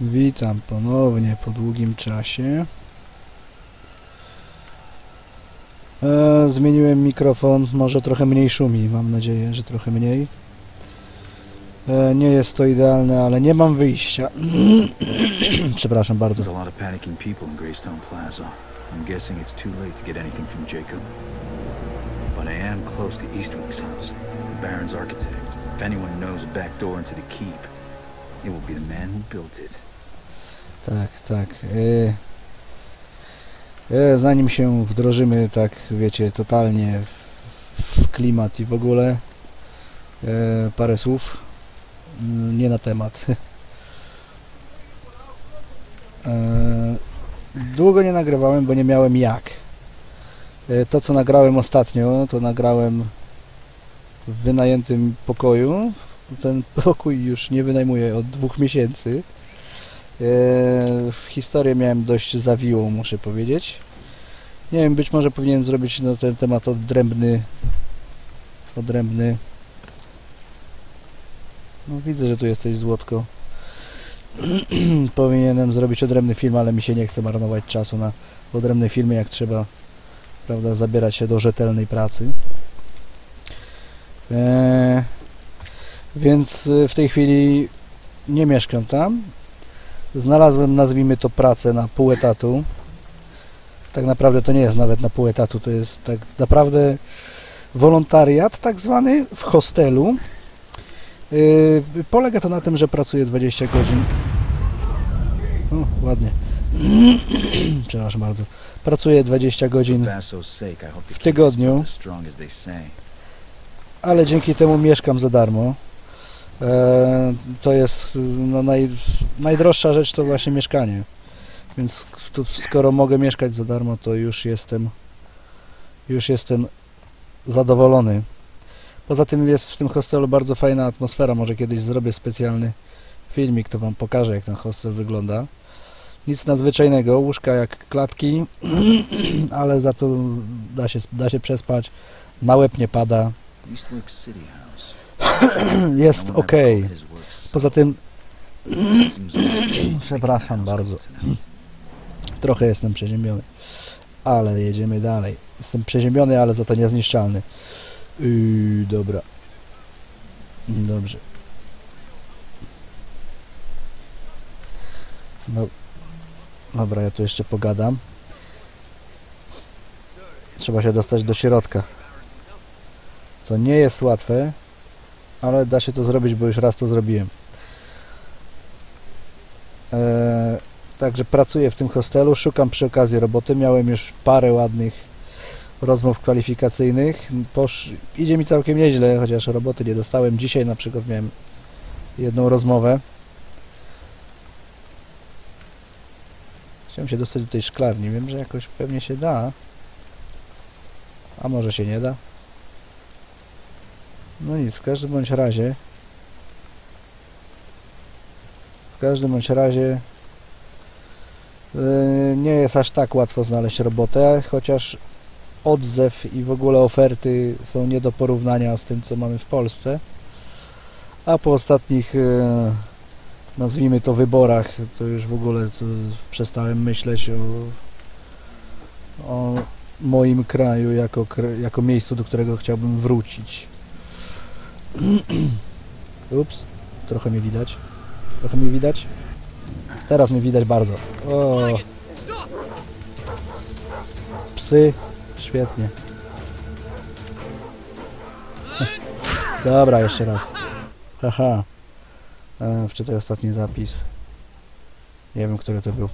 Witam ponownie po długim czasie. E, zmieniłem mikrofon, może trochę mniej szumi, mam nadzieję, że trochę mniej. E, nie jest to idealne, ale nie mam wyjścia. Przepraszam bardzo. There's a lot of panicking people in Greystone Plaza. I'm guessing it's too late to get anything from Jacob. But I am close to Eastwick's house, the Baron's architect. If anyone knows a back door into the keep, it will be the man who built it. Tak, tak. E, e, zanim się wdrożymy, tak wiecie, totalnie w, klimat i w ogóle, e, parę słów. Mm, Nie na temat. Długo nie nagrywałem, bo nie miałem jak. To, co nagrałem ostatnio, to nagrałem w wynajętym pokoju. Ten pokój już nie wynajmuję od dwóch miesięcy. E, historię miałem dość zawiłą, muszę powiedzieć. Nie wiem, być może powinienem zrobić na ten temat odrębny odrębny no widzę, że tu jesteś złotko. Powinienem zrobić odrębny film, ale mi się nie chce marnować czasu na odrębne filmy, jak trzeba prawda, zabierać się do rzetelnej pracy. E, więc y, w tej chwili nie mieszkam tam, Znalazłem, nazwijmy to, pracę na pół etatu. Tak naprawdę to nie jest nawet na pół etatu, to jest tak naprawdę wolontariat tak zwany w hostelu. Yy, polega to na tym, że pracuję 20 godzin. O, ładnie. Przepraszam bardzo. Pracuję 20 godzin, w tygodniu. ale dzięki temu mieszkam za darmo. E, to jest no, naj, najdroższa rzecz to właśnie mieszkanie. Więc tu, skoro mogę mieszkać za darmo, to już jestem już jestem zadowolony. Poza tym jest w tym hostelu bardzo fajna atmosfera. Może kiedyś zrobię specjalny filmik, to Wam pokażę, jak ten hostel wygląda. Nic nadzwyczajnego, łóżka jak klatki, ale za to da się, da się przespać. Na łeb nie pada. Jest ok. Poza tym Przepraszam bardzo. trochę jestem przeziębiony. Ale jedziemy dalej. Jestem przeziębiony, ale za to niezniszczalny. Yy, dobra. Dobrze. No, dobra, ja tu jeszcze pogadam. Trzeba się dostać do środka. Co nie jest łatwe, ale da się to zrobić, bo już raz to zrobiłem. Eee, Także pracuję w tym hostelu, szukam przy okazji roboty. Miałem już parę ładnych rozmów kwalifikacyjnych. Posz... Idzie mi całkiem nieźle, chociaż roboty nie dostałem. Dzisiaj na przykład miałem jedną rozmowę. Chciałem się dostać do tej szklarni. Wiem, że jakoś pewnie się da. A może się nie da. No nic, w każdym bądź razie w każdym bądź razie Yy, nie jest aż tak łatwo znaleźć robotę, chociaż odzew i w ogóle oferty są nie do porównania z tym, co mamy w Polsce. A po ostatnich, yy, nazwijmy to, wyborach, to już w ogóle przestałem myśleć o, o moim kraju jako, jako miejscu, do którego chciałbym wrócić. Ups, trochę mnie widać. Trochę mnie widać. Teraz mnie widać bardzo. O. Psy. Świetnie. Dobra, jeszcze raz. Haha. E, wczytaj ostatni zapis. Nie wiem, który to był.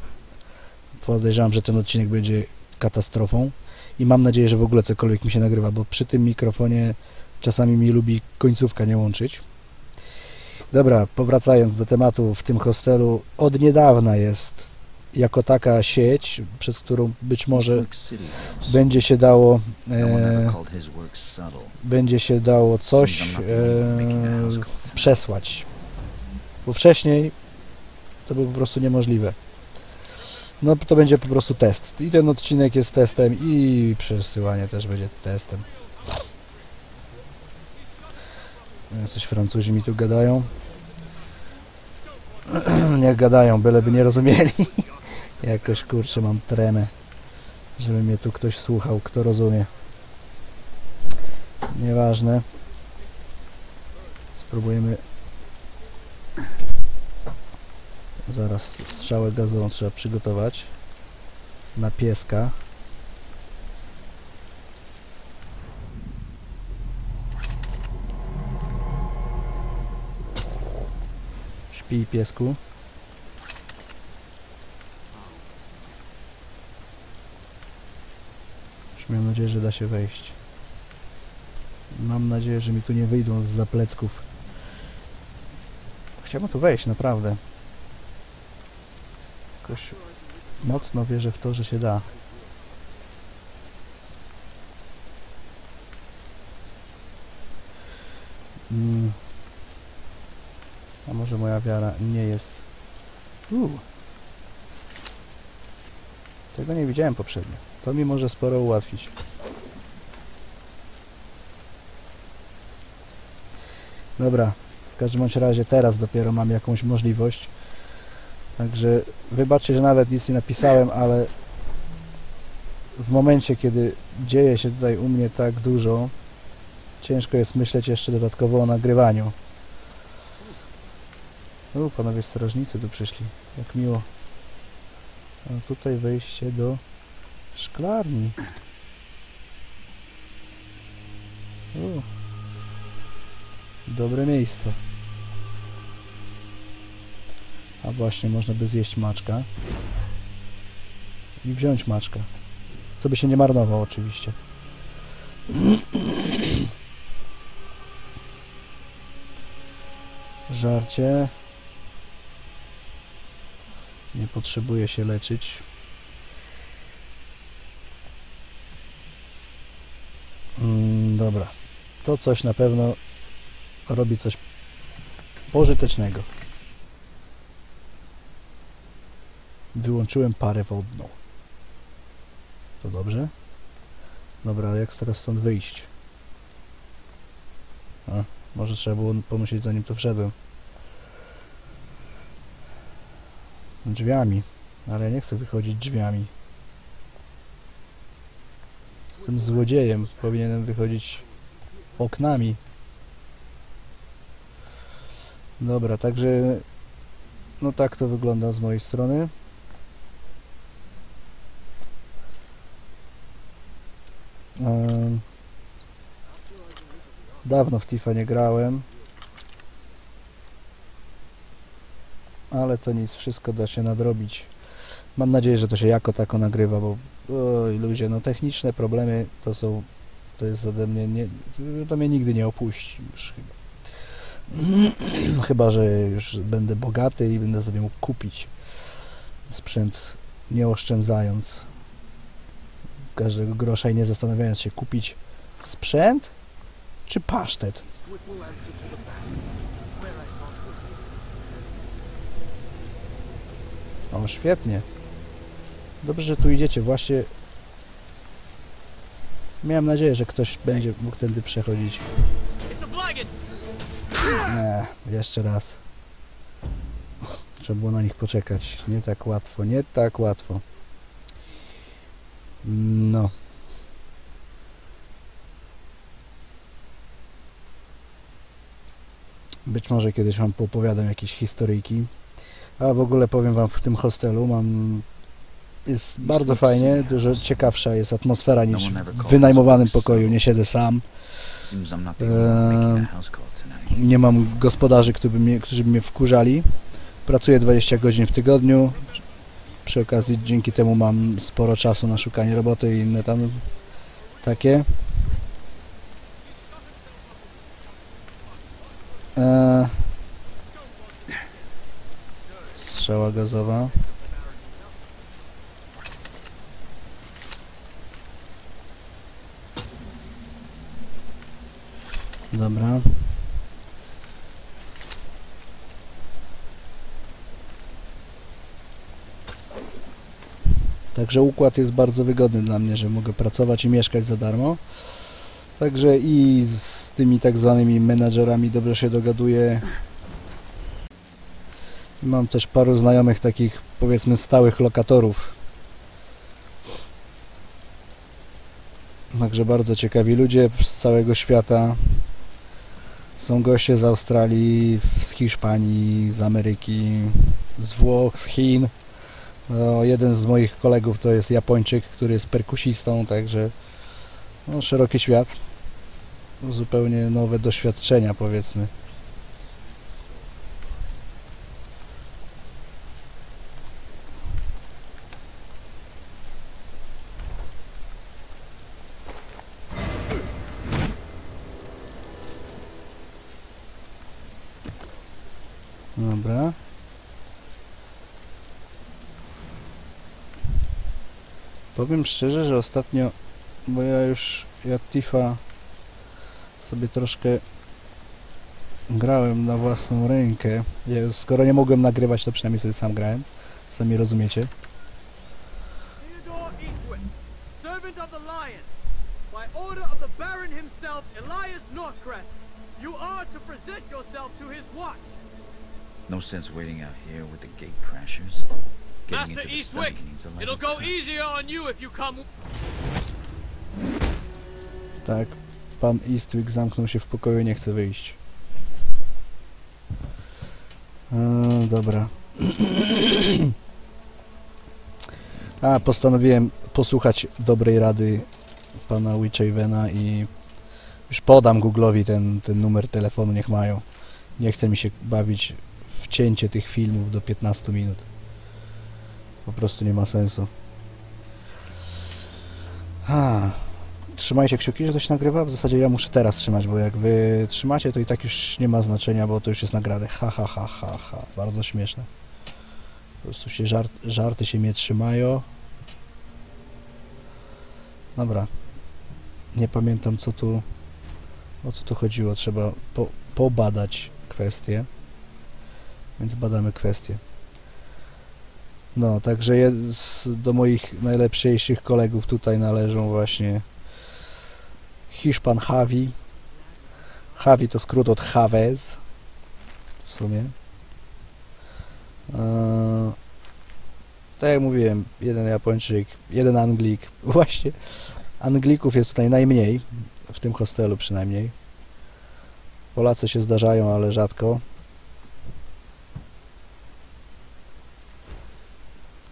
Podejrzewam, że ten odcinek będzie katastrofą. I mam nadzieję, że w ogóle cokolwiek mi się nagrywa, bo przy tym mikrofonie czasami mi lubi końcówka nie łączyć. Dobra, powracając do tematu, w tym hostelu od niedawna jest jako taka sieć, przez którą być może będzie się dało No e, będzie się dało coś e, przesłać. Bo wcześniej to było po prostu niemożliwe. No to będzie po prostu test. I ten odcinek jest testem i przesyłanie też będzie testem. E, Coś Francuzi mi tu gadają. Niech gadają, byleby nie rozumieli. Jakoś kurczę mam tremę, żeby mnie tu ktoś słuchał, kto rozumie. Nieważne. Spróbujemy. Zaraz strzałę gazową trzeba przygotować. Na pieska. Śpi piesku. Już mam nadzieję, że da się wejść. Mam nadzieję, że mi tu nie wyjdą z zaplecków. Chciałbym tu wejść, naprawdę. Jakoś mocno wierzę w to, że się da. Może moja wiara nie jest... Uu. Tego nie widziałem poprzednio. To mi może sporo ułatwić. Dobra, w każdym bądź razie teraz dopiero mam jakąś możliwość. Także wybaczcie, że nawet nic nie napisałem, ale w momencie, kiedy dzieje się tutaj u mnie tak dużo, ciężko jest myśleć jeszcze dodatkowo o nagrywaniu. O, panowie strażnicy tu przyszli. Jak miło. A tutaj wejście do szklarni. O. Dobre miejsce. A właśnie, można by zjeść maczka. I wziąć maczka. Co by się nie marnował oczywiście. Żarcie. Nie potrzebuje się leczyć. Mm, dobra. To coś na pewno robi coś pożytecznego. Wyłączyłem parę wodną. To dobrze? Dobra, jak teraz stąd wyjść? A, może trzeba było pomyśleć zanim tu wszedłem. Drzwiami. Ale ja nie chcę wychodzić drzwiami. Z tym złodziejem powinienem wychodzić oknami. Dobra, także no tak to wygląda z mojej strony. Dawno w Tifa nie grałem. Ale to nic, wszystko da się nadrobić. Mam nadzieję, że to się jako tako nagrywa, bo oj, ludzie, no techniczne problemy to są, to jest ode mnie, nie, to mnie nigdy nie opuści już chyba. Chyba, że już będę bogaty i będę sobie mógł kupić sprzęt nie oszczędzając każdego grosza i nie zastanawiając się kupić sprzęt czy pasztet. O, świetnie. Dobrze, że tu idziecie. Właśnie miałem nadzieję, że ktoś będzie mógł tędy przechodzić. Nie, jeszcze raz. Trzeba było na nich poczekać. Nie tak łatwo, nie tak łatwo. No. Być może kiedyś Wam poopowiadam jakieś historyjki. A w ogóle powiem Wam, w tym hostelu mam... Jest bardzo fajnie, dużo ciekawsza jest atmosfera niż w wynajmowanym pokoju. Nie siedzę sam. Making Eee, nie mam gospodarzy, którzy by mnie, którzy by mnie wkurzali. Pracuję 20 godzin w tygodniu. Przy okazji dzięki temu mam sporo czasu na szukanie roboty i inne tam takie. Eee, strzała gazowa. Dobra. Także układ jest bardzo wygodny dla mnie, że mogę pracować i mieszkać za darmo. Także i z tymi tak zwanymi menadżerami dobrze się dogaduję. Mam też paru znajomych takich, powiedzmy, stałych lokatorów. Także bardzo ciekawi ludzie z całego świata. Są goście z Australii, z Hiszpanii, z Ameryki, z Włoch, z Chin. No, jeden z moich kolegów to jest Japończyk, który jest perkusistą, także no, szeroki świat. Zupełnie nowe doświadczenia, powiedzmy. Dobra. Powiem szczerze, że ostatnio, bo ja już ja Tifa sobie troszkę grałem na własną rękę. Ja, skoro nie mogłem nagrywać, to przynajmniej sobie sam grałem. Sami rozumiecie. Theodore Eastwick, servant of the Lion, by order of the Baron himself, Elias Northcrest, you are to present yourself to his watch. No sense waiting out here with the gate crashers. Master Eastwick, it'll go easier on you if you come. Tak, pan Eastwick zamknął się w pokoju, nie chce wyjść. E, dobra. A, postanowiłem posłuchać dobrej rady pana Witchavena i już podam Google'owi ten, ten numer telefonu, niech mają. Nie chce mi się bawić w cięcie tych filmów do 15 minut. Po prostu nie ma sensu. Ha. Trzymajcie kciuki, że to się nagrywa. W zasadzie ja muszę teraz trzymać, bo jak wy trzymacie, to i tak już nie ma znaczenia, bo to już jest nagrane. Ha, ha, ha, ha, ha. Bardzo śmieszne. Po prostu się żart, żarty się mnie trzymają. Dobra. Nie pamiętam, co tu... O co tu chodziło. Trzeba po, pobadać kwestię. Więc badamy kwestię. No, także do moich najlepszych kolegów tutaj należą właśnie Hiszpan Javi. Javi to skrót od Chavez w sumie. Eee, tak jak mówiłem, jeden Japończyk, jeden Anglik. Właśnie Anglików jest tutaj najmniej, w tym hostelu przynajmniej. Polacy się zdarzają, ale rzadko.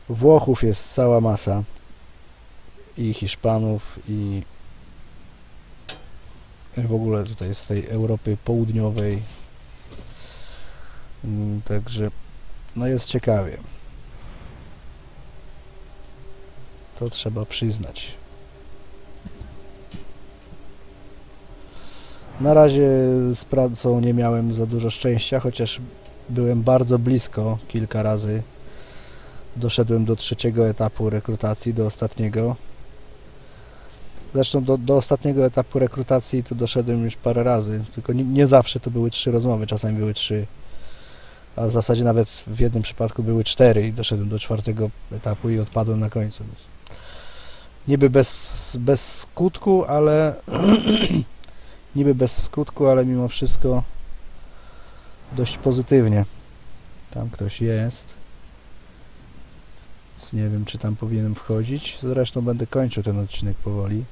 Włochów jest cała masa. I Hiszpanów, i w ogóle tutaj z tej Europy Południowej. Mm, Także no jest ciekawie. To trzeba przyznać. Na razie z pracą nie miałem za dużo szczęścia, chociaż byłem bardzo blisko kilka razy. Doszedłem do trzeciego etapu rekrutacji, do ostatniego. Zresztą do, do ostatniego etapu rekrutacji to doszedłem już parę razy, tylko nie, nie zawsze to były trzy rozmowy, czasami były trzy. A w zasadzie nawet w jednym przypadku były cztery i doszedłem do czwartego etapu i odpadłem na końcu. Niby bez, bez skutku, ale niby bez skutku, ale mimo wszystko dość pozytywnie. Tam ktoś jest. Więc nie wiem, czy tam powinienem wchodzić. Zresztą będę kończył ten odcinek powoli.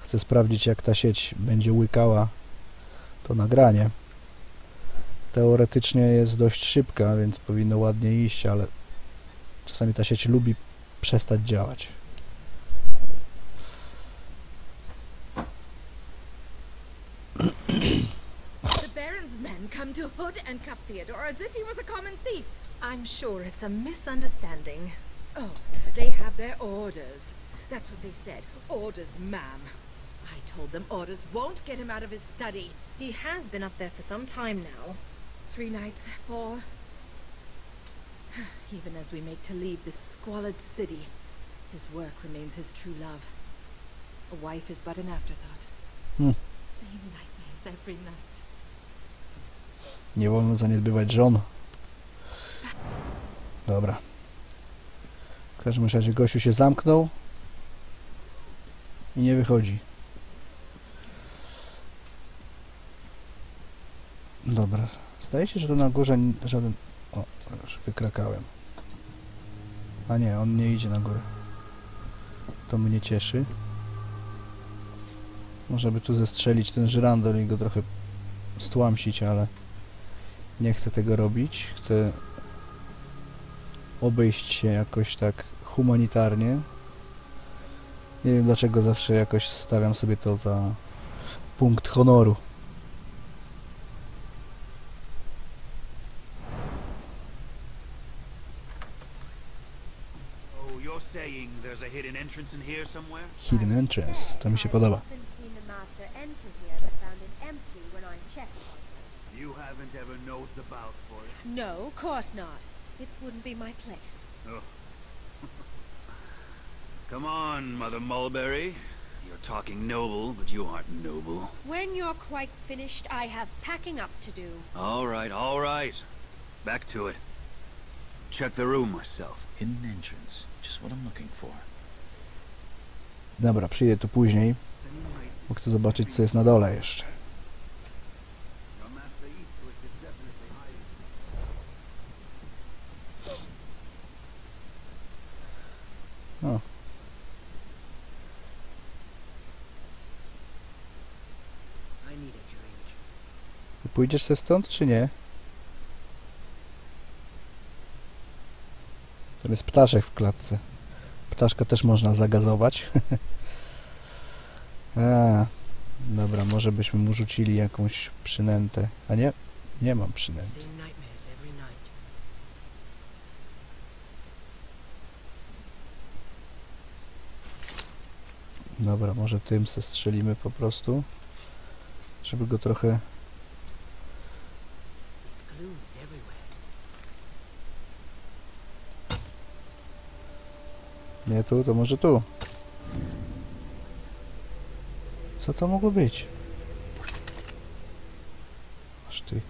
Chcę sprawdzić, jak ta sieć będzie łykała to nagranie. Teoretycznie jest dość szybka, więc powinno ładnie iść, ale czasami ta sieć lubi przestać działać. The Baron's men come to hood and cuff Theodore as if he was a common thief. I'm sure it's a misunderstanding. Oh, they have their orders. That's what they said. Orders, ma'am. I told them orders won't get him out of his study. He has been up there for some time now. Three nights, four. Even as we make to leave this squalid city, his work remains his true love. A wife is but an afterthought. Hmm. Same nightmares every night. Nie wolno zaniedbywać żon. Dobra. W każdym razie gościu się zamknął i nie wychodzi. Dobra. Zdaje się, że tu na górze żaden... O, już wykrakałem. A nie, on nie idzie na górę. To mnie cieszy. Może by tu zestrzelić ten żyrandol i go trochę stłamsić, ale nie chcę tego robić. Chcę obejść się jakoś tak humanitarnie. Nie wiem dlaczego zawsze jakoś stawiam sobie to za punkt honoru. Oh, hidden entrance to mi się podoba. You haven't ever nosed about for it. No, of course not. It wouldn't be my place. Oh. Come on, Mother Mulberry. You're talking noble, but you aren't noble. When you're quite finished, I have packing up to do. All right, all right. Back to it. Check the room myself. Hidden entrance. Just what I'm looking for. Dobra, przyjdę tu później, bo chcę zobaczyć co jest na dole jeszcze. O. Ty pójdziesz se stąd, czy nie? Tam jest ptaszek w klatce. Ptaszka też można zagazować. A, dobra, może byśmy mu rzucili jakąś przynętę. A nie? Nie mam przynęty. Dobra, może tym se strzelimy po prostu. Żeby go trochę... Nie tu, to może tu. Co to mogło być? Aż ty.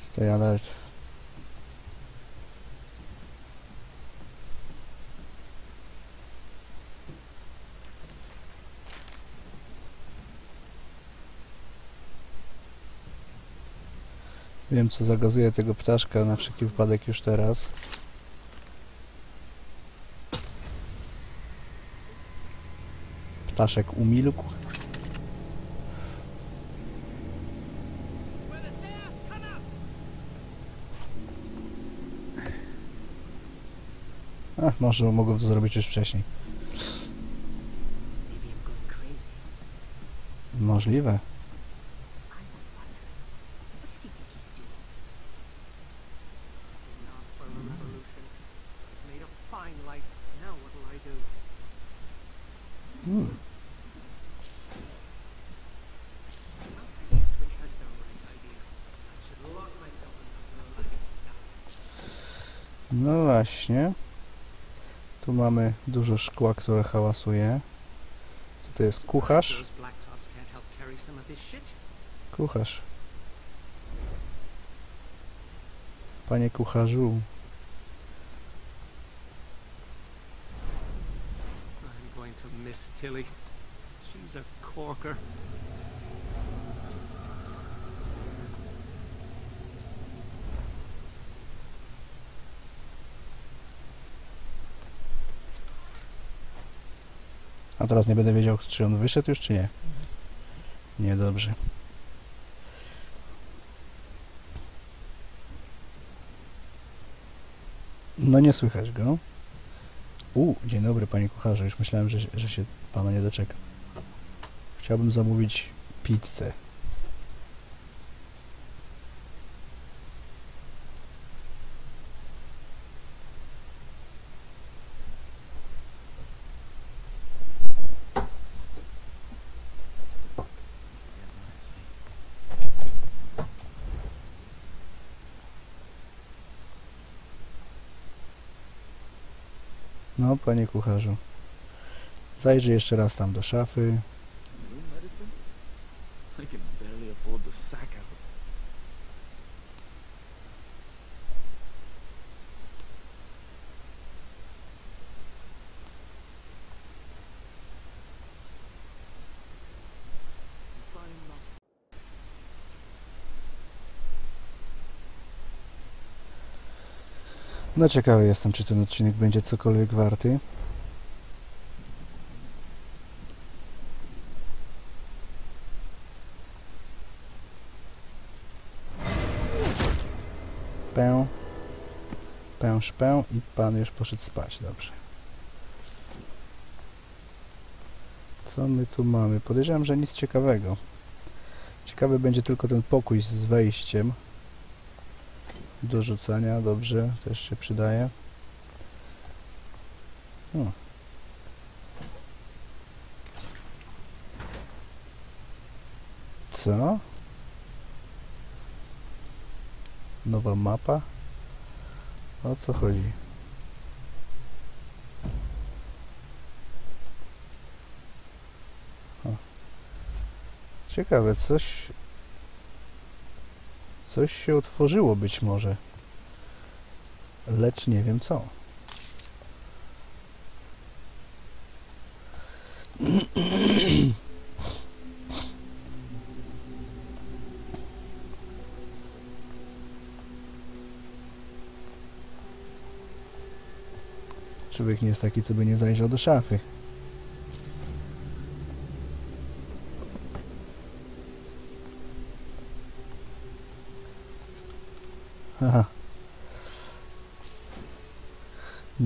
Stay alert. Wiem co zagazuje tego ptaszka na wszelki wypadek już teraz. Ptaszek umilkł. Ach, może mogłem to zrobić już wcześniej. Możliwe. What does he think he's doing? Not for a revolution. Made a fine light. Now what'll I do? Hmm. Eastwick has the right idea. I should lock myself in the room. No właśnie. Tu mamy dużo szkła, które hałasuje. Co to jest? Kucharz? Kucharz. Panie kucharzu. A teraz nie będę wiedział, czy on wyszedł już, czy nie. Niedobrze. No nie słychać go. U, dzień dobry panie kucharzu. Już myślałem, że, że się pana nie doczeka. Chciałbym zamówić pizzę. No, panie kucharzu. Zajrzyj jeszcze raz tam do szafy. New medicine? I can barely afford the sack house. I'm trying not No ciekawy jestem, czy ten odcinek będzie cokolwiek warty. Pę. Pę, szpę i pan już poszedł spać, dobrze. Co my tu mamy? Podejrzewam, że nic ciekawego. Ciekawy będzie tylko ten pokój z wejściem. Do rzucania, dobrze, też się przydaje. Co? Nowa mapa? O co chodzi? Ciekawe, coś... Coś się otworzyło być może. Lecz nie wiem co. Człowiek nie jest taki, co by nie zajrzał do szafy. Haha.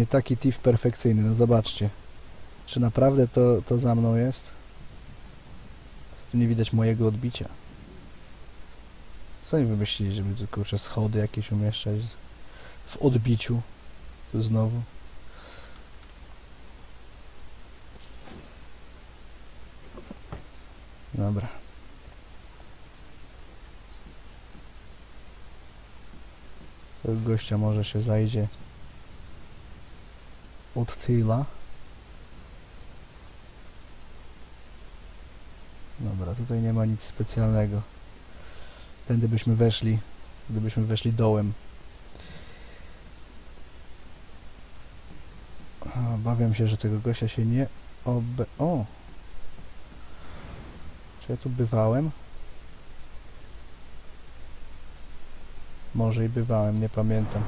Taki TIF perfekcyjny, no zobaczcie. Czy naprawdę to, to za mną jest? Tu nie widać mojego odbicia. Co oni wymyślili, żeby kurczę schody jakieś umieszczać w odbiciu? Tu znowu. Dobra. To gościa może się zajdzie od tyla. Dobra, tutaj nie ma nic specjalnego. Tędy byśmy weszli, gdybyśmy weszli dołem. Obawiam się, że tego gościa się nie obe... O! Czy ja tu bywałem? Może i bywałem, nie pamiętam.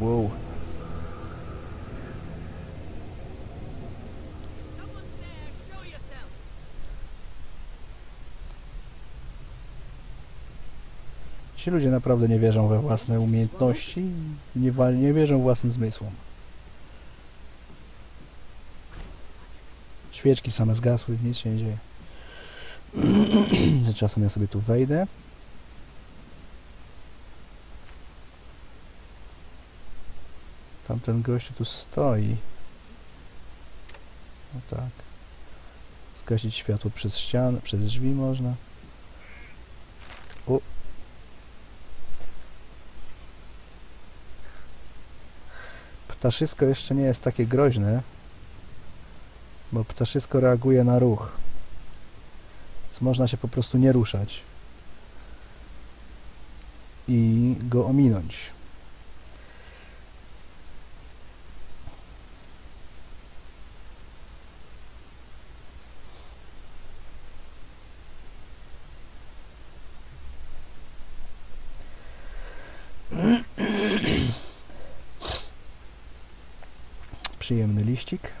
Wow. Ci ludzie naprawdę nie wierzą we własne umiejętności, nie, nie wierzą własnym zmysłom. Świeczki same zgasły, nic się nie dzieje. Tymczasem ja sobie tu wejdę. Tamten gościu tu stoi. No tak. Zgasić światło przez ścianę, przez drzwi można. O. Ptaszysko jeszcze nie jest takie groźne, bo ptaszysko reaguje na ruch. Więc można się po prostu nie ruszać i go ominąć. Liścik.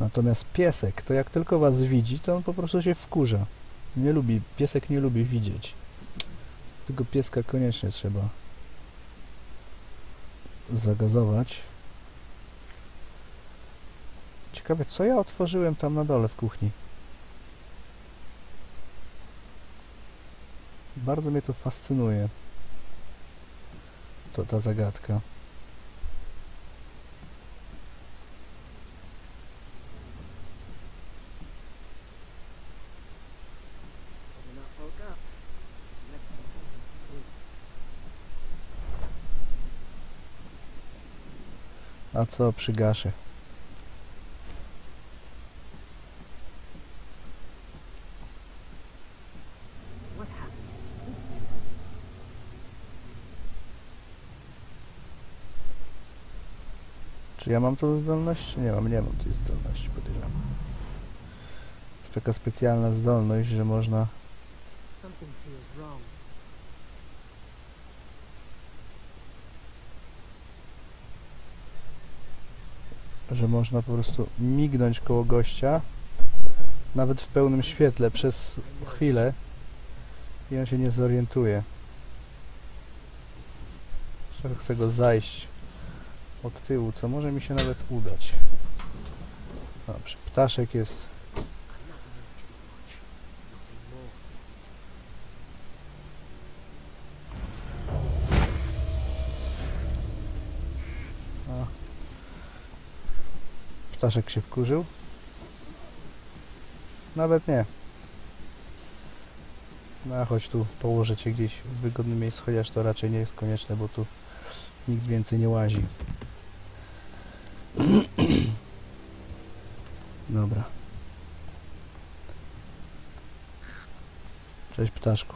Natomiast piesek, to jak tylko was widzi, to on po prostu się wkurza. Nie lubi, piesek nie lubi widzieć. Tego pieska koniecznie trzeba zagazować. Ciekawe, co ja otworzyłem tam na dole w kuchni. Bardzo mnie to fascynuje. To ta zagadka. A co przygaszę? Czy ja mam tą zdolność? Czy nie mam? Nie mam tej zdolności, podejrzewam. Jest taka specjalna zdolność, że można... Że można po prostu mignąć koło gościa nawet w pełnym świetle przez chwilę i on się nie zorientuje. Chcę go zajść od tyłu, co może mi się nawet udać. Dobrze, ptaszek jest. Ptaszek się wkurzył? Nawet nie. No a chodź tu, położę cię gdzieś w wygodnym miejscu, chociaż to raczej nie jest konieczne, bo tu nikt więcej nie łazi. Dobra. Cześć ptaszku.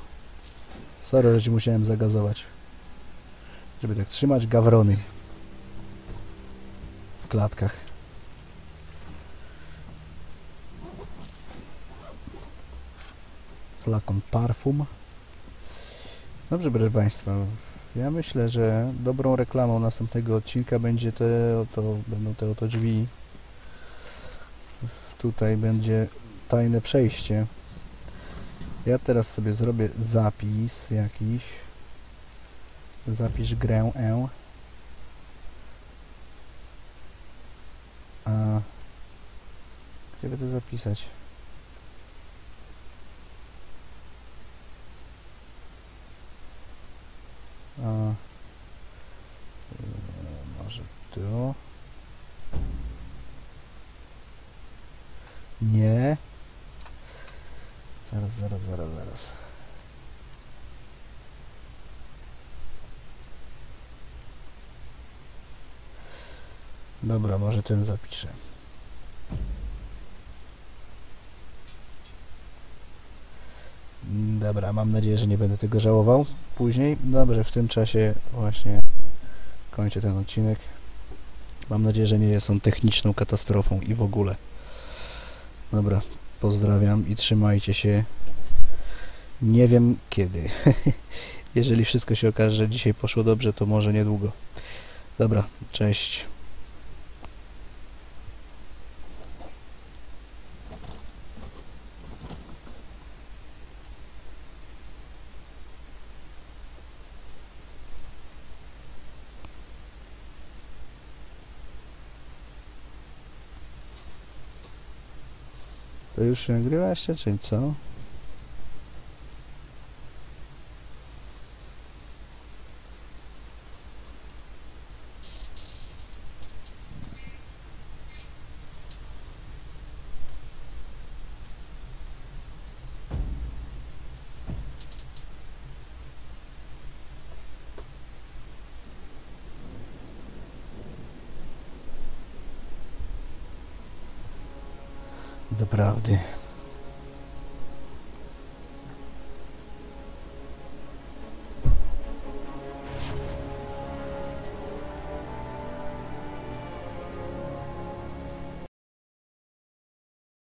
Sorry, że ci musiałem zagazować. Żeby tak trzymać gawrony w klatkach. Flakon parfum. Dobrze, proszę Państwa. Ja myślę, że dobrą reklamą następnego odcinka będzie te oto, będą te oto drzwi. Tutaj będzie tajne przejście. Ja teraz sobie zrobię zapis jakiś. Zapisz grę E. A gdzie by to zapisać? A, e, może tu? Nie. Zaraz, zaraz, zaraz, zaraz. Dobra, może ten zapiszę. Dobra, mam nadzieję, że nie będę tego żałował później. Dobrze, w tym czasie właśnie kończę ten odcinek. Mam nadzieję, że nie jest on techniczną katastrofą i w ogóle. Dobra, pozdrawiam i trzymajcie się. Nie wiem kiedy. Jeżeli wszystko się okaże, że dzisiaj poszło dobrze, to może niedługo. Dobra, cześć. Już się nagrywa jeszcze, czy co? grave.